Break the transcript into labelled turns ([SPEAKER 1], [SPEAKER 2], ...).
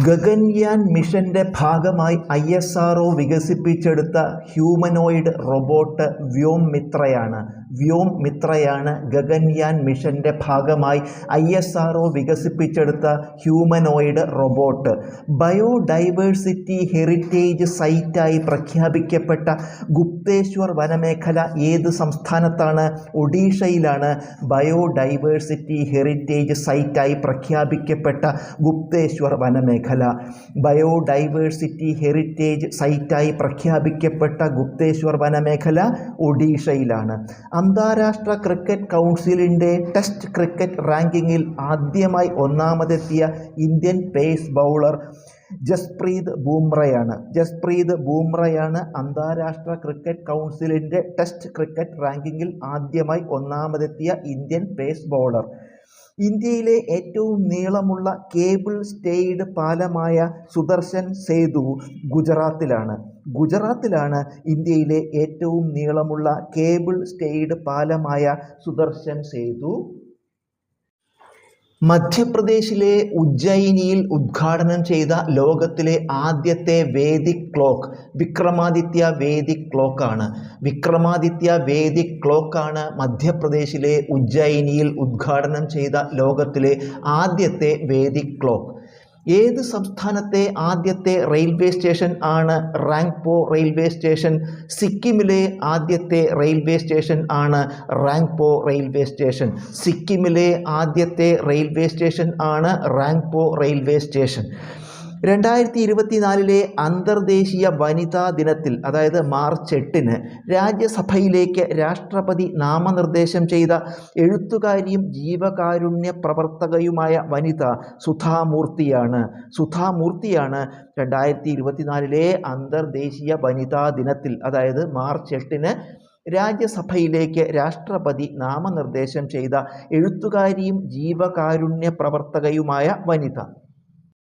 [SPEAKER 1] ഗഗൻയാൻ മിഷന്റെ ഭാഗമായി I S R O വികസിപ്പിച്ചെടുത്ത ഹ്യൂമനോയിഡ് റോബോട്ട് വ്യോം മിത്രയാണ് വ്യോം മിത്രയാണ് ഗഗൻയാൻ മിഷന്റെ ഭാഗമായി ഐ എസ് ആർ ഒ വികസിപ്പിച്ചെടുത്ത ഹ്യൂമനോയിഡ് റോബോട്ട്. ബയോഡൈവേഴ്സിറ്റി ഹെറിറ്റേജ് സൈറ്റായി പ്രഖ്യാപിക്കപ്പെട്ട ഗുപ്തേശ്വർ വനമേഖല ഏത് സംസ്ഥാനത്താണ്? ഒഡീഷയിലാണ് ബയോഡൈവേഴ്സിറ്റി ഹെറിറ്റേജ് സൈറ്റായി പ്രഖ്യാപിക്കപ്പെട്ട ഗുപ്തേശ്വർ വനമേഖല. ബയോഡൈവേഴ്സിറ്റി ഹെറിറ്റേജ് സൈറ്റായി പ്രഖ്യാപിക്കപ്പെട്ട ഗുപ്തേശ്വർ വനമേഖല ഒഡീഷയിലാണ്. അന്താരാഷ്ട്ര ക്രിക്കറ്റ് കൗൺസിലിന്റെ ടെസ്റ്റ് ക്രിക്കറ്റ് റാങ്കിങ്ങിൽ ആദ്യമായി ഒന്നാമതെത്തിയ ഇന്ത്യൻ പേസ് ബൗളർ ജസ്പ്രീത് ബൂംറയാണ്. ജസ്പ്രീത് ബൂംറയാണ് അന്താരാഷ്ട്ര ക്രിക്കറ്റ് കൗൺസിലിന്റെ ടെസ്റ്റ് ക്രിക്കറ്റ് റാങ്കിങ്ങിൽ ആദ്യമായി ഒന്നാമതെത്തിയ ഇന്ത്യൻ പേസ് ബൗളർ. ഇന്ത്യയിലെ ഏറ്റവും നീളമുള്ള കേബിൾ സ്റ്റേയ്ഡ് പാലമായ സുദർശൻ സേതു ഗുജറാത്തിലാണ്. ഗുജറാത്തിലാണ് ഇന്ത്യയിലെ ഏറ്റവും നീളമുള്ള കേബിൾ സ്റ്റേയ്ഡ് പാലമായ സുദർശൻ സേതു മധ്യപ്രദേശിലെ ഉജ്ജയിനിയിൽ ഉദ്ഘാടനം ചെയ്ത ലോകത്തിലെ ആദ്യത്തെ വേദിക് ക്ലോക്ക് വിക്രമാദിത്യ വേദിക് ക്ലോക്കാണ്. വിക്രമാദിത്യ വേദിക് ക്ലോക്കാണ് മധ്യപ്രദേശിലെ ഉജ്ജയിനിയിൽ ഉദ്ഘാടനം ചെയ്ത ലോകത്തിലെ ആദ്യത്തെ വേദിക് ക്ലോക്ക്. ഏത് സംസ്ഥാനത്തെ ആദ്യത്തെ റെയിൽവേ സ്റ്റേഷൻ ആണ് റാങ്പോ റെയിൽവേ സ്റ്റേഷൻ? സിക്കിമിലെ ആദ്യത്തെ റെയിൽവേ സ്റ്റേഷൻ ആണ് റാങ്പോ റെയിൽവേ സ്റ്റേഷൻ. സിക്കിമിലെ ആദ്യത്തെ റെയിൽവേ സ്റ്റേഷൻ ആണ് റാങ്പോ റെയിൽവേ സ്റ്റേഷൻ. രണ്ടായിരത്തി ഇരുപത്തിനാലിലെ അന്തർദേശീയ വനിതാ ദിനത്തിൽ അതായത് മാർച്ച് എട്ടിന് രാജ്യസഭയിലേക്ക് രാഷ്ട്രപതി നാമനിർദ്ദേശം ചെയ്ത എഴുത്തുകാരിയും ജീവകാരുണ്യ പ്രവർത്തകയുമായ വനിത സുധാമൂർത്തിയാണ്. സുധാമൂർത്തിയാണ് രണ്ടായിരത്തി ഇരുപത്തിനാലിലെ അന്തർദേശീയ വനിതാ ദിനത്തിൽ അതായത് മാർച്ച് എട്ടിന് രാജ്യസഭയിലേക്ക് രാഷ്ട്രപതി നാമനിർദ്ദേശം ചെയ്ത എഴുത്തുകാരിയും ജീവകാരുണ്യ പ്രവർത്തകയുമായ വനിത.